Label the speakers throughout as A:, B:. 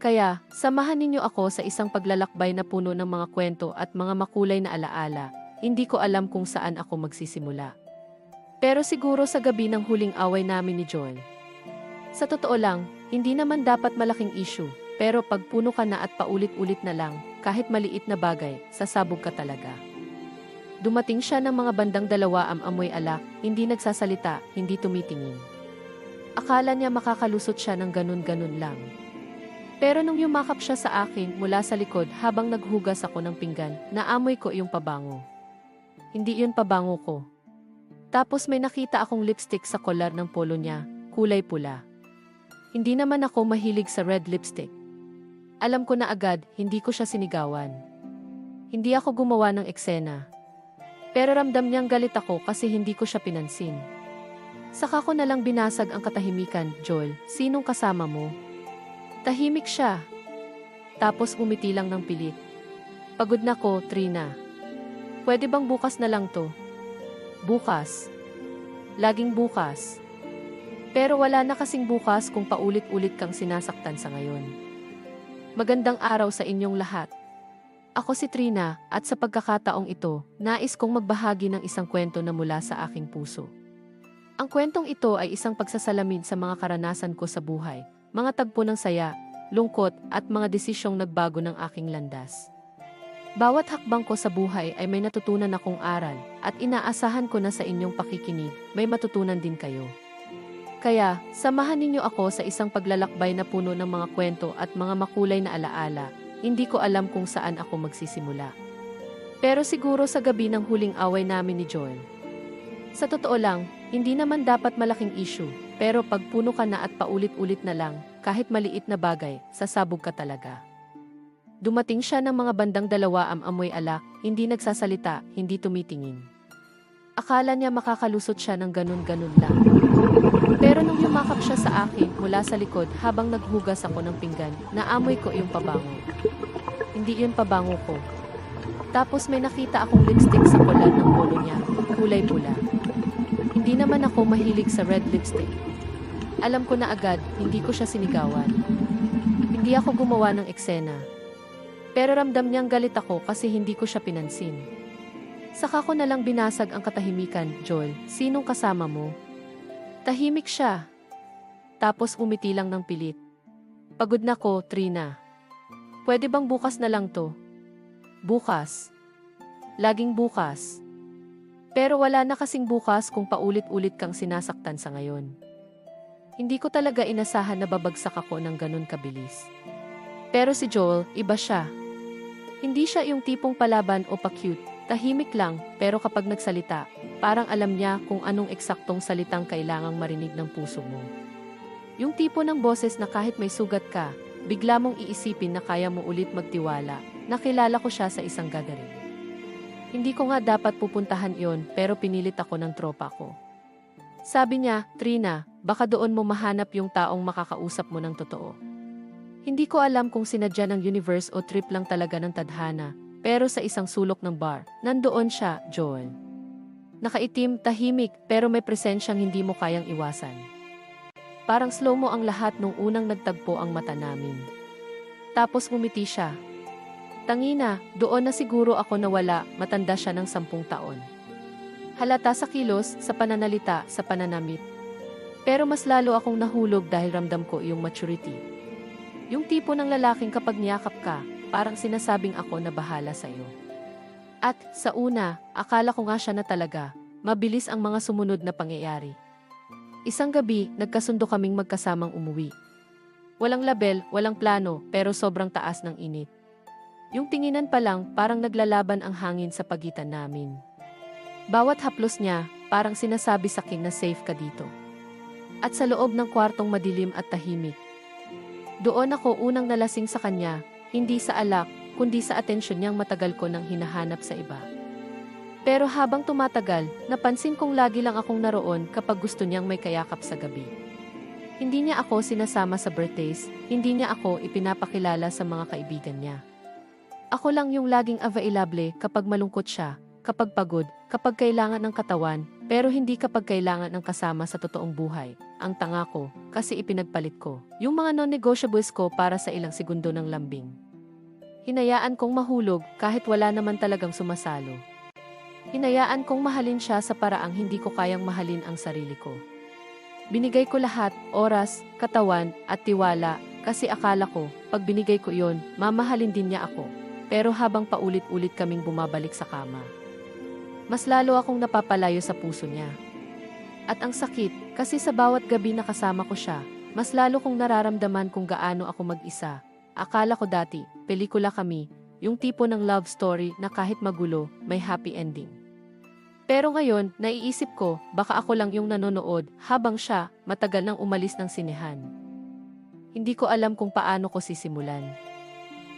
A: Kaya, samahan ninyo ako sa isang paglalakbay na puno ng mga kwento at mga makulay na alaala. Hindi ko alam kung saan ako magsisimula. Pero siguro sa gabi ng huling away namin ni Joel. Sa totoo lang, hindi naman dapat malaking issue, pero pag puno ka na at paulit-ulit na lang, kahit maliit na bagay, sasabog ka talaga. Dumating siya ng mga bandang dalawa am amoy alak, hindi nagsasalita, hindi tumitingin. Akala niya makakalusot siya ng ganun-ganun lang. Pero nung yumakap siya sa akin mula sa likod habang naghugas ako ng pinggan, naamoy ko yung pabango. Hindi yun pabango ko. Tapos may nakita akong lipstick sa kolar ng polo niya, kulay pula. Hindi naman ako mahilig sa red lipstick. Alam ko na agad, hindi ko siya sinigawan. Hindi ako gumawa ng eksena. Pero ramdam niyang galit ako kasi hindi ko siya pinansin. Saka ko nalang binasag ang katahimikan, Joel, sinong kasama mo? Tahimik siya. Tapos umiti lang ng pilit. Pagod na ko, Trina. Pwede bang bukas na lang to? Bukas. Laging bukas. Pero wala na kasing bukas kung paulit-ulit kang sinasaktan sa ngayon. Magandang araw sa inyong lahat. Ako si Trina at sa pagkakataong ito, nais kong magbahagi ng isang kwento na mula sa aking puso. Ang kwentong ito ay isang pagsasalamin sa mga karanasan ko sa buhay, mga tagpo ng saya, lungkot at mga desisyong nagbago ng aking landas. Bawat hakbang ko sa buhay ay may natutunan akong aral at inaasahan ko na sa inyong pakikinig, may matutunan din kayo. Kaya, samahan ninyo ako sa isang paglalakbay na puno ng mga kwento at mga makulay na alaala, hindi ko alam kung saan ako magsisimula. Pero siguro sa gabi ng huling away namin ni Joel. Sa totoo lang, hindi naman dapat malaking issue, pero pag puno ka na at paulit-ulit na lang, kahit maliit na bagay, sasabog ka talaga. Dumating siya ng mga bandang dalawa am amoy alak, hindi nagsasalita, hindi tumitingin. Akala niya makakalusot siya ng ganun-ganun lang. Pero nung yumakap siya sa akin mula sa likod habang naghugas ako ng pinggan, naamoy ko yung pabango. Hindi yun pabango ko. Tapos may nakita akong lipstick sa kolar ng polo niya, kulay pula. Hindi naman ako mahilig sa red lipstick. Alam ko na agad, hindi ko siya sinigawan. Hindi ako gumawa ng eksena. Pero ramdam niyang galit ako kasi hindi ko siya pinansin. Saka ko nalang binasag ang katahimikan, Joel, sinong kasama mo? Tahimik siya. Tapos umiti lang ng pilit. Pagod na ko, Trina. Pwede bang bukas na lang to? Bukas. Laging bukas. Pero wala na kasing bukas kung paulit-ulit kang sinasaktan sa ngayon. Hindi ko talaga inasahan na babagsak ako ng ganun kabilis. Pero si Joel, iba siya. Hindi siya yung tipong palaban o pa-cute, tahimik lang, pero kapag nagsalita, parang alam niya kung anong eksaktong salitang kailangang marinig ng puso mo. Yung tipo ng boses na kahit may sugat ka, bigla mong iisipin na kaya mo ulit magtiwala, nakilala ko siya sa isang gathering. Hindi ko nga dapat pupuntahan yon pero pinilit ako ng tropa ko. Sabi niya, Trina, baka doon mo mahanap yung taong makakausap mo ng totoo. Hindi ko alam kung sinadya ng universe o trip lang talaga ng tadhana, pero sa isang sulok ng bar, nandoon siya, Joel. Nakaitim, tahimik, pero may presensyang hindi mo kayang iwasan. Parang slow mo ang lahat nung unang nagtagpo ang mata namin. Tapos ngumiti siya. Tangina, doon na siguro ako nawala, matanda siya ng sampung taon. Halata sa kilos, sa pananalita, sa pananamit. Pero mas lalo akong nahulog dahil ramdam ko yung maturity. Yung tipo ng lalaking kapag niyakap ka, parang sinasabing ako na bahala sa iyo. At, sa una, akala ko nga siya na talaga, mabilis ang mga sumunod na pangyayari. Isang gabi, nagkasundo kaming magkasamang umuwi. Walang label, walang plano, pero sobrang taas ng init. Yung tinginan pa lang, parang naglalaban ang hangin sa pagitan namin. Bawat haplos niya, parang sinasabi sa akin na safe ka dito. At sa loob ng kwartong madilim at tahimik, doon ako unang nalasing sa kanya, hindi sa alak, kundi sa atensyon niyang matagal ko nang hinahanap sa iba. Pero habang tumatagal, napansin kong lagi lang akong naroon kapag gusto niyang may kayakap sa gabi. Hindi niya ako sinasama sa birthdays, hindi niya ako ipinapakilala sa mga kaibigan niya. Ako lang yung laging available kapag malungkot siya, kapag pagod, kapag kailangan ng katawan, pero hindi kapag kailangan ng kasama sa totoong buhay. Ang tanga ko, kasi ipinagpalit ko. Yung mga non-negotiables ko para sa ilang segundo ng lambing. Hinayaan kong mahulog kahit wala naman talagang sumasalo. Hinayaan kong mahalin siya sa paraang hindi ko kayang mahalin ang sarili ko. Binigay ko lahat, oras, katawan, at tiwala, kasi akala ko, pag binigay ko yon, mamahalin din niya ako. Pero habang paulit-ulit kaming bumabalik sa kama, mas lalo akong napapalayo sa puso niya. At ang sakit, kasi sa bawat gabi na kasama ko siya, mas lalo kong nararamdaman kung gaano ako mag-isa. Akala ko dati, pelikula kami, yung tipo ng love story na kahit magulo, may happy ending. Pero ngayon, naiisip ko, baka ako lang yung nanonood habang siya matagal nang umalis ng sinehan. Hindi ko alam kung paano ko sisimulan.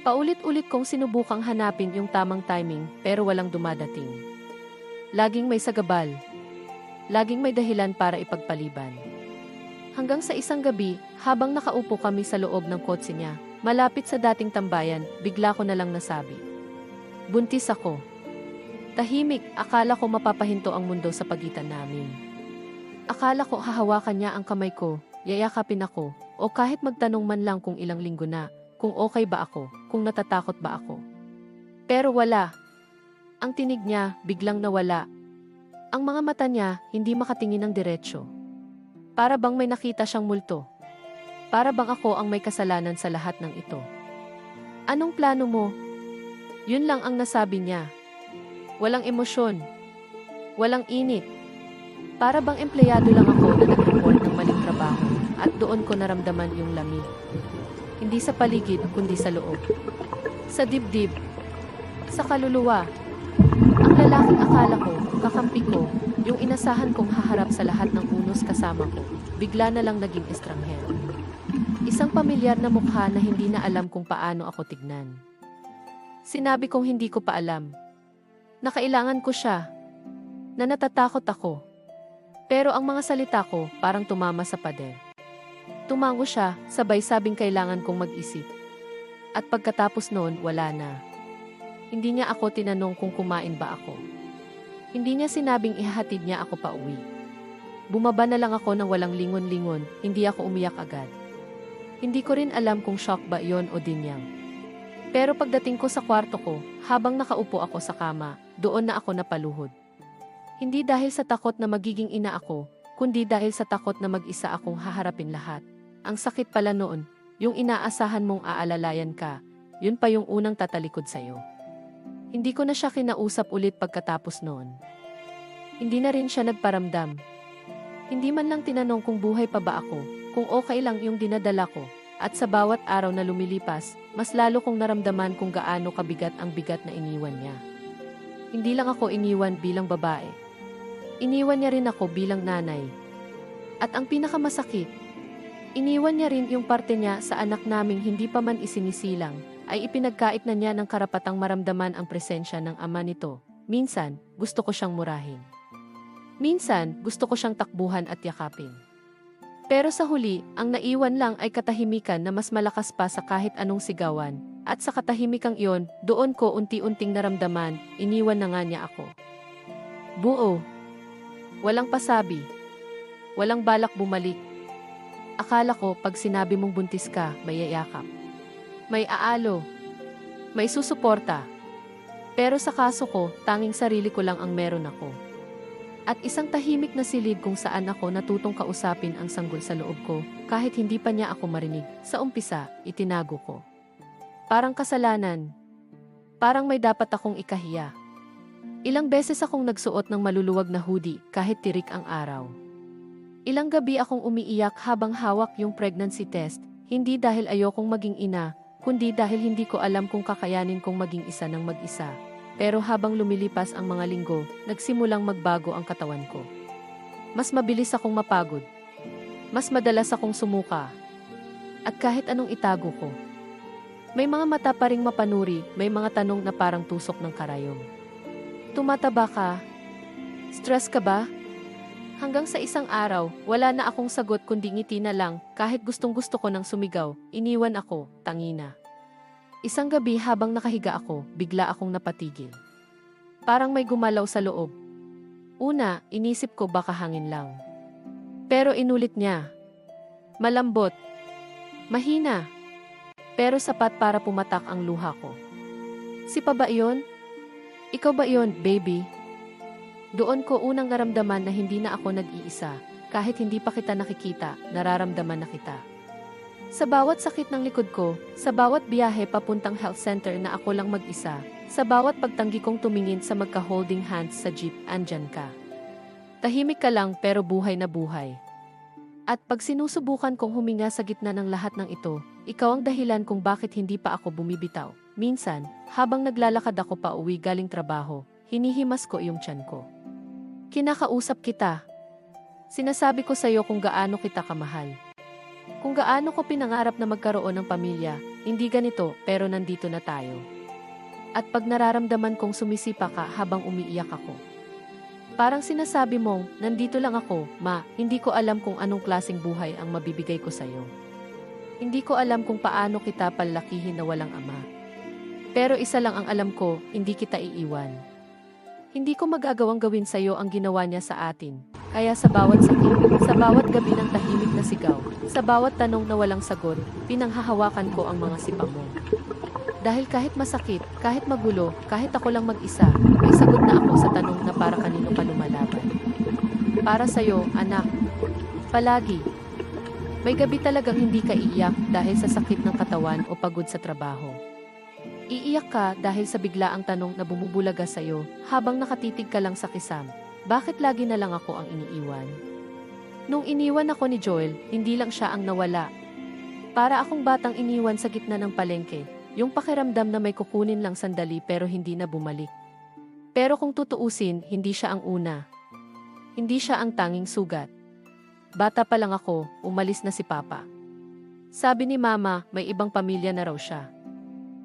A: Paulit-ulit kong sinubukang hanapin yung tamang timing pero walang dumadating. Laging may sagabal. Laging may dahilan para ipagpaliban. Hanggang sa isang gabi, habang nakaupo kami sa loob ng kotse niya, malapit sa dating tambayan, bigla ko na lang nasabi. Buntis ako. Tahimik, akala ko mapapahinto ang mundo sa pagitan namin. Akala ko hahawakan niya ang kamay ko, yayakapin ako, o kahit magtanong man lang kung ilang linggo na, kung okay ba ako, kung natatakot ba ako. Pero wala. Ang tinig niya, biglang nawala. Ang mga mata niya, hindi makatingin ng diretsyo. Para bang may nakita siyang multo. Para bang ako ang may kasalanan sa lahat ng ito. Anong plano mo? Yun lang ang nasabi niya. Walang emosyon. Walang init. Para bang empleyado lang ako na nag-report ng maling trabaho at doon ko naramdaman yung lamig. Hindi sa paligid kundi sa loob. Sa dibdib. Sa kaluluwa. Ang lalaking akala ko, kakampi ko, yung inasahan kong haharap sa lahat ng unos kasama ko, bigla na lang naging estranghero. Isang pamilyar na mukha na hindi na alam kung paano ako tignan. Sinabi kong hindi ko pa alam. Nakailangan ko siya. Na natatakot ako. Pero ang mga salita ko parang tumama sa pader. Tumango siya, sabay sabing kailangan kong mag-isip. At pagkatapos noon, wala na. Hindi niya ako tinanong kung kumain ba ako. Hindi niya sinabing ihahatid niya ako pa uwi. Bumaba na lang ako ng walang lingon-lingon, hindi ako umiyak agad. Hindi ko rin alam kung shock ba yon o dinyang. Pero pagdating ko sa kwarto ko, habang nakaupo ako sa kama, doon na ako napaluhod. Hindi dahil sa takot na magiging ina ako, kundi dahil sa takot na mag-isa akong haharapin lahat. Ang sakit pala noon, yung inaasahan mong aalalayan ka, yun pa yung unang tatalikod sa'yo. Hindi ko na siya kinausap ulit pagkatapos noon. Hindi na rin siya nagparamdam. Hindi man lang tinanong kung buhay pa ba ako, kung okay lang yung dinadala ko, at sa bawat araw na lumilipas, mas lalo kong naramdaman kung gaano kabigat ang bigat na iniwan niya. Hindi lang ako iniwan bilang babae. Iniwan niya rin ako bilang nanay. At ang pinakamasakit, iniwan niya rin yung parte niya sa anak naming hindi pa man isinisilang, ay ipinagkait na niya ng karapatang maramdaman ang presensya ng ama nito. Minsan, gusto ko siyang murahin. Minsan, gusto ko siyang takbuhan at yakapin. Pero sa huli, ang naiwan lang ay katahimikan na mas malakas pa sa kahit anong sigawan, at sa katahimikang iyon, doon ko unti-unting naramdaman, iniwan na nga niya ako. Buo. Walang pasabi. Walang balak bumalik. Akala ko pag sinabi mong buntis ka, may yayakap. May aalo. May susuporta. Pero sa kaso ko, tanging sarili ko lang ang meron ako. At isang tahimik na silid kung saan ako natutong kausapin ang sanggol sa loob ko, kahit hindi pa niya ako marinig. Sa umpisa, itinago ko. Parang kasalanan. Parang may dapat akong ikahiya. Ilang beses akong nagsuot ng maluluwag na hoodie kahit tirik ang araw. Ilang gabi akong umiiyak habang hawak yung pregnancy test, hindi dahil ayokong maging ina, kundi dahil hindi ko alam kung kakayanin kong maging isa ng mag-isa. Pero habang lumilipas ang mga linggo, nagsimulang magbago ang katawan ko. Mas mabilis akong mapagod. Mas madalas akong sumuka. At kahit anong itago ko, May mga mata pa ring mapanuri, may mga tanong na parang tusok ng karayom. Tumataba ka? Stress ka ba? Hanggang sa isang araw, wala na akong sagot kundi ngiti na lang, kahit gustong gusto ko nang sumigaw, iniwan ako, tangina. Isang gabi habang nakahiga ako, bigla akong napatigil. Parang may gumalaw sa loob. Una, inisip ko baka hangin lang. Pero inulit niya. Malambot. Mahina. Pero sapat para pumatak ang luha ko. Si pa ba iyon? Ikaw ba iyon, baby? Doon ko unang naramdaman na hindi na ako nag-iisa. Kahit hindi pa kita nakikita, nararamdaman na kita. Sa bawat sakit ng likod ko, sa bawat biyahe papuntang health center na ako lang mag-isa, sa bawat pagtanggi kong tumingin sa magka-holding hands sa jeep, andyan ka. Tahimik ka lang pero buhay na buhay. At pag sinusubukan kong huminga sa gitna ng lahat ng ito, ikaw ang dahilan kung bakit hindi pa ako bumibitaw. Minsan, habang naglalakad ako pa uwi galing trabaho, hinihimas ko iyong tiyan ko. Kinakausap kita. Sinasabi ko sa iyo kung gaano kita kamahal. Kung gaano ko pinangarap na magkaroon ng pamilya, hindi ganito pero nandito na tayo. At pag nararamdaman kong sumisipa ka habang umiiyak ako. Parang sinasabi mong, nandito lang ako, ma, hindi ko alam kung anong klaseng buhay ang mabibigay ko sa'yo. Hindi ko alam kung paano kita palakihin na walang ama. Pero isa lang ang alam ko, hindi kita iiwan. Hindi ko magagawang gawin sa'yo ang ginawa niya sa atin. Kaya sa bawat sakit, sa bawat gabi ng tahimik na sigaw, sa bawat tanong na walang sagot, pinanghahawakan ko ang mga sipa mo. Dahil kahit masakit, kahit magulo, kahit ako lang mag-isa, may sagot na ako sa tanong na para kanino ka lumalaban. Para sa'yo, anak. Palagi. May gabi talagang hindi ka iiyak dahil sa sakit ng katawan o pagod sa trabaho. Iiyak ka dahil sa biglaang tanong na bumubulaga sa'yo habang nakatitig ka lang sa kisam. Bakit lagi na lang ako ang iniiwan? Nung iniwan ako ni Joel, hindi lang siya ang nawala. Para akong batang iniwan sa gitna ng palengke, yung pakiramdam na may kukunin lang sandali pero hindi na bumalik. Pero kung tutuusin, hindi siya ang una. Hindi siya ang tanging sugat. Bata pa lang ako, umalis na si Papa. Sabi ni Mama, may ibang pamilya na raw siya.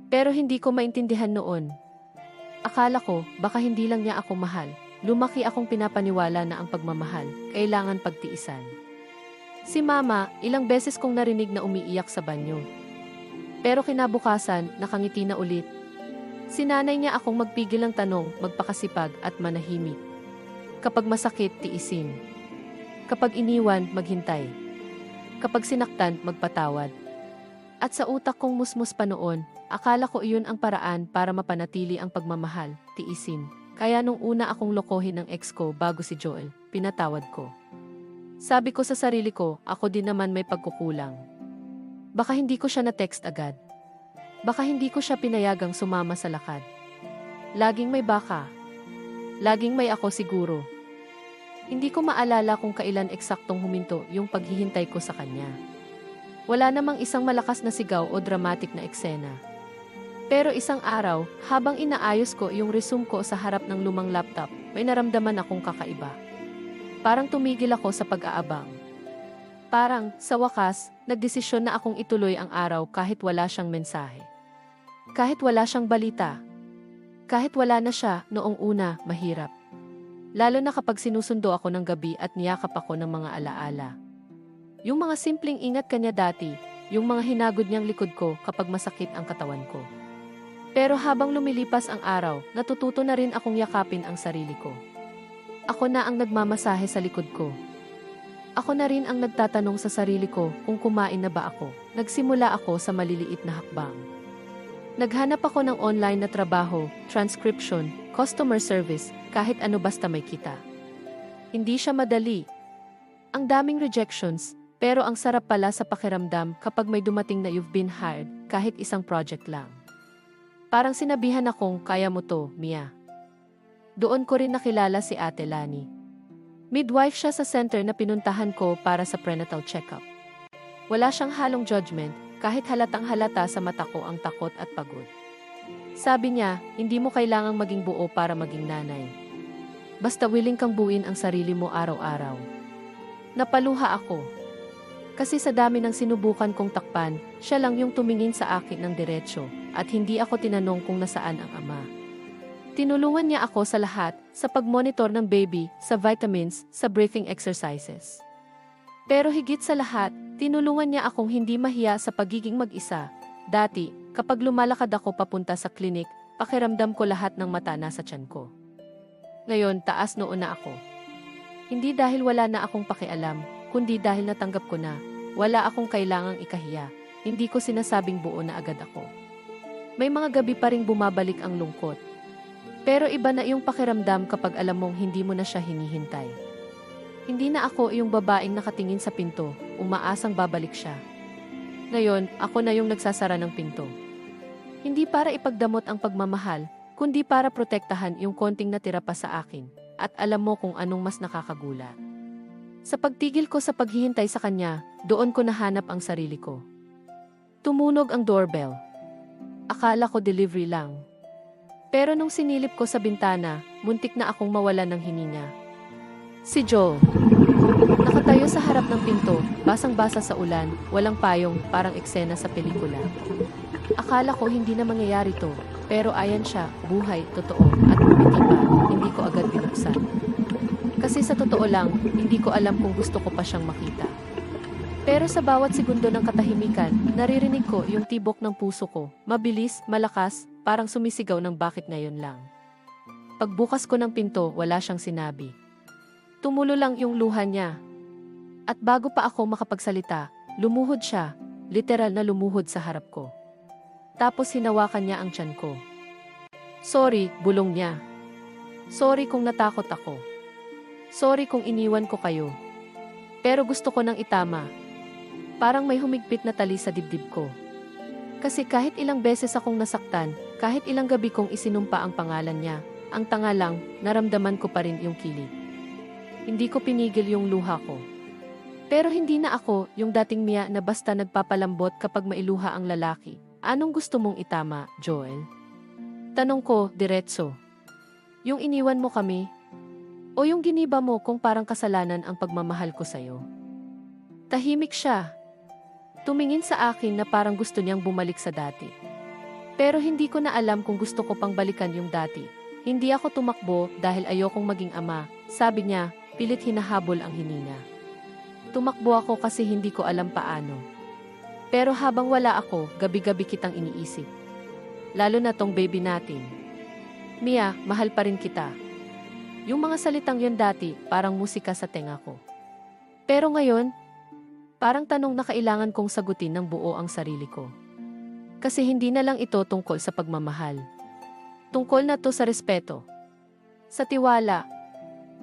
A: Pero hindi ko maintindihan noon. Akala ko, baka hindi lang niya ako mahal. Lumaki akong pinapaniwala na ang pagmamahal, kailangan pagtiisan. Si Mama, ilang beses kong narinig na umiiyak sa banyo. Pero kinabukasan, nakangiti na ulit. Sinanay niya akong magpigil ng tanong, magpakasipag at manahimik. Kapag masakit, tiisin. Kapag iniwan, maghintay. Kapag sinaktan, magpatawad. At sa utak kong musmus pa noon, akala ko iyon ang paraan para mapanatili ang pagmamahal, tiisin. Kaya nung una akong lokohin ng ex ko bago si Joel, pinatawad ko. Sabi ko sa sarili ko, ako din naman may pagkukulang. Baka hindi ko siya na-text agad. Baka hindi ko siya pinayagang sumama sa lakad. Laging may baka. Laging may ako siguro. Hindi ko maalala kung kailan eksaktong huminto yung paghihintay ko sa kanya. Wala namang isang malakas na sigaw o dramatic na eksena. Pero isang araw, habang inaayos ko yung resume ko sa harap ng lumang laptop, may naramdaman akong kakaiba. Parang tumigil ako sa pag-aabang. Parang, sa wakas, nagdesisyon na akong ituloy ang araw kahit wala siyang mensahe. Kahit wala siyang balita. Kahit wala na siya, noong una, mahirap. Lalo na kapag sinusundo ako ng gabi at niyakap ako ng mga alaala. Yung mga simpleng ingat kanya dati, yung mga hinagod niyang likod ko kapag masakit ang katawan ko. Pero habang lumilipas ang araw, natututo na rin akong yakapin ang sarili ko. Ako na ang nagmamasahe sa likod ko. Ako na rin ang nagtatanong sa sarili ko kung kumain na ba ako. Nagsimula ako sa maliliit na hakbang. Naghanap ako ng online na trabaho, transcription, customer service, kahit ano basta may kita. Hindi siya madali. Ang daming rejections, pero ang sarap pala sa pakiramdam kapag may dumating na you've been hired, kahit isang project lang. Parang sinabihan akong, kaya mo to, Mia. Doon ko rin nakilala si Ate Lani. Midwife siya sa center na pinuntahan ko para sa prenatal checkup. Wala siyang halong judgment, kahit halatang halata sa mata ko ang takot at pagod. Sabi niya, hindi mo kailangang maging buo para maging nanay. Basta willing kang buuin ang sarili mo araw-araw. Napaluha ako. Kasi sa dami ng sinubukan kong takpan, siya lang yung tumingin sa akin ng diretsyo, at hindi ako tinanong kung nasaan ang ama. Tinulungan niya ako sa lahat, sa pagmonitor ng baby, sa vitamins, sa breathing exercises. Pero higit sa lahat, tinulungan niya akong hindi mahiya sa pagiging mag-isa. Dati, kapag lumalakad ako papunta sa klinik, pakiramdam ko lahat ng mata nasa tiyan ko. Ngayon, taas noon na ako. Hindi dahil wala na akong pakialam, kundi dahil natanggap ko na, wala akong kailangang ikahiya, hindi ko sinasabing buo na agad ako. May mga gabi pa ring bumabalik ang lungkot. Pero iba na yung pakiramdam kapag alam mong hindi mo na siya hinihintay. Hindi na ako yung babaeng nakatingin sa pinto, umaasang babalik siya. Ngayon, ako na yung nagsasara ng pinto. Hindi para ipagdamot ang pagmamahal, kundi para protektahan yung konting natira pa sa akin, at alam mo kung anong mas nakakagulat. Sa pagtigil ko sa paghihintay sa kanya, doon ko nahanap ang sarili ko. Tumunog ang doorbell. Akala ko delivery lang. Pero nung sinilip ko sa bintana, muntik na akong mawalan ng hininga. Si Joe. Nakatayo sa harap ng pinto, basang-basa sa ulan, walang payong, parang eksena sa pelikula. Akala ko hindi na mangyayari to, pero ayan siya, buhay, totoo, at umiti pa, hindi ko agad binuksan. Kasi sa totoo lang, hindi ko alam kung gusto ko pa siyang makita. Pero sa bawat segundo ng katahimikan, naririnig ko yung tibok ng puso ko, mabilis, malakas, parang sumisigaw ng bakit ngayon lang. Pagbukas ko ng pinto, wala siyang sinabi. Tumulo lang yung luha niya. At bago pa ako makapagsalita, lumuhod siya, literal na lumuhod sa harap ko. Tapos hinawakan niya ang tiyan ko. Sorry, bulong niya. Sorry kung natakot ako. Sorry kung iniwan ko kayo. Pero gusto ko nang itama. Parang may humigpit na tali sa dibdib ko. Kasi kahit ilang beses akong nasaktan, kahit ilang gabi kong isinumpa ang pangalan niya, ang tanga lang, naramdaman ko pa rin yung kilig. Hindi ko pinigil yung luha ko. Pero hindi na ako yung dating Mia na basta nagpapalambot kapag mailuha ang lalaki. Anong gusto mong itama, Joel? Tanong ko, diretso. Yung iniwan mo kami? O yung giniba mo kung parang kasalanan ang pagmamahal ko sa'yo? Tahimik siya. Tumingin sa akin na parang gusto niyang bumalik sa dati. Pero hindi ko na alam kung gusto ko pang balikan yung dati. Hindi ako tumakbo dahil ayokong maging ama. Sabi niya, pilit hinahabol ang hininga. Tumakbo ako kasi hindi ko alam paano. Pero habang wala ako, gabi-gabi kitang iniisip. Lalo na tong baby natin. Mia, mahal pa rin kita. Yung mga salitang yun dati, parang musika sa tenga ko. Pero ngayon, parang tanong na kailangan kong sagutin ng buo ang sarili ko. Kasi hindi na lang ito tungkol sa pagmamahal. Tungkol na to sa respeto. Sa tiwala.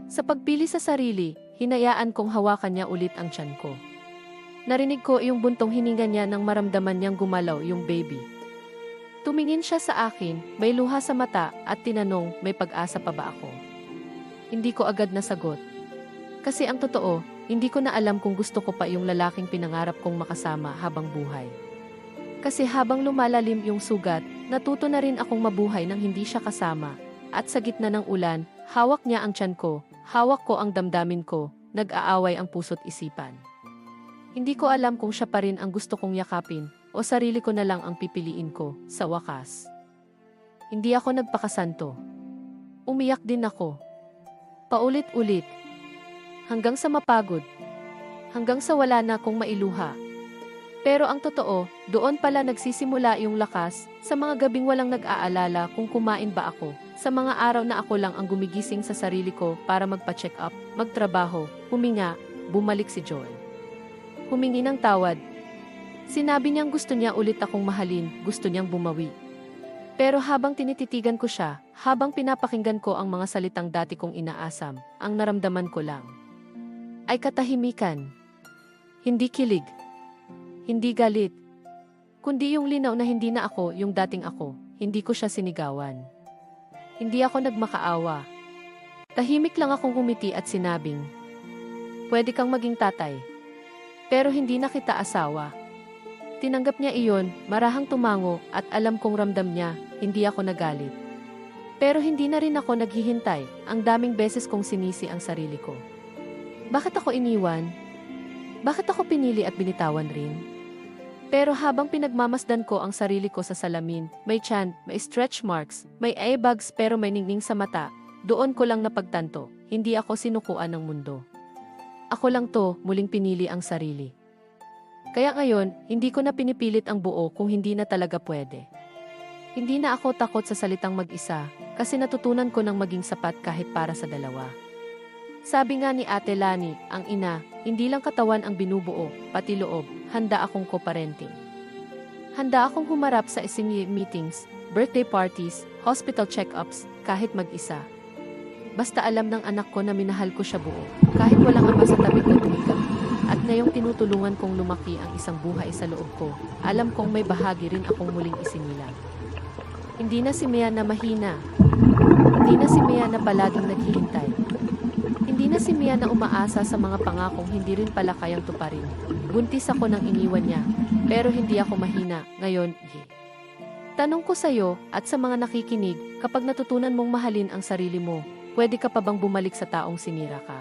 A: Sa pagpili sa sarili, hinayaan kong hawakan niya ulit ang tiyan ko. Narinig ko yung buntong hininga niya nang maramdaman niyang gumalaw yung baby. Tumingin siya sa akin, may luha sa mata at tinanong may pag-asa pa ba ako. Hindi ko agad nasagot. Kasi ang totoo, hindi ko na alam kung gusto ko pa yung lalaking pinangarap kong makasama habang buhay. Kasi habang lumalalim yung sugat, natuto na rin akong mabuhay nang hindi siya kasama. At sa gitna ng ulan, hawak niya ang tiyan ko, hawak ko ang damdamin ko, nag-aaway ang puso't isipan. Hindi ko alam kung siya pa rin ang gusto kong yakapin o sarili ko na lang ang pipiliin ko, sa wakas. Hindi ako nagpakasanto. Umiyak din ako. Paulit-ulit. Hanggang sa mapagod. Hanggang sa wala na akong mailuha. Pero ang totoo, doon pala nagsisimula yung lakas sa mga gabing walang nag-aalala kung kumain ba ako. Sa mga araw na ako lang ang gumigising sa sarili ko para magpa-check up, magtrabaho, huminga, bumalik si Joel. Humingi ng tawad. Sinabi niyang gusto niya ulit akong mahalin, gusto niyang bumawi. Pero habang tinititigan ko siya, habang pinapakinggan ko ang mga salitang dati kong inaasam, ang naramdaman ko lang ay katahimikan. Hindi kilig, hindi galit. Kundi yung linaw na hindi na ako yung dating ako, hindi ko siya sinigawan. Hindi ako nagmakaawa. Tahimik lang akong umiti at sinabing, Pwede kang maging tatay. Pero hindi na kita asawa. Tinanggap niya iyon, marahang tumango at alam kong ramdam niya, hindi ako nagalit. Pero hindi na rin ako naghihintay, ang daming beses kong sinisi ang sarili ko. Bakit ako iniwan? Bakit ako pinili at binitawan rin? Pero habang pinagmamasdan ko ang sarili ko sa salamin, may chan, may stretch marks, may eye bags pero may ningning sa mata, doon ko lang napagtanto, hindi ako sinukuan ng mundo. Ako lang to, muling pinili ang sarili. Kaya ngayon, hindi ko na pinipilit ang buo kung hindi na talaga pwede. Hindi na ako takot sa salitang mag-isa, kasi natutunan ko ng maging sapat kahit para sa dalawa. Sabi nga ni Ate Lani, ang ina, hindi lang katawan ang binubuo, pati loob, handa akong co-parenting. Handa akong humarap sa SME meetings, birthday parties, hospital check-ups, kahit mag-isa. Basta alam ng anak ko na minahal ko siya buo, kahit walang ama sa tabi ko tumigil. At ngayong tinutulungan kong lumaki ang isang buhay sa loob ko, alam kong may bahagi rin akong muling isinilang. Hindi na si Mia na mahina. Hindi na si Mia na palaging naghihintay. Hindi na si Mia na umaasa sa mga pangakong hindi rin pala kayang tuparin. Buntis ako nang iniwan niya, pero hindi ako mahina. Ngayon, ye. Tanong ko sa'yo at sa mga nakikinig, kapag natutunan mong mahalin ang sarili mo, pwede ka pa bang bumalik sa taong sinira ka?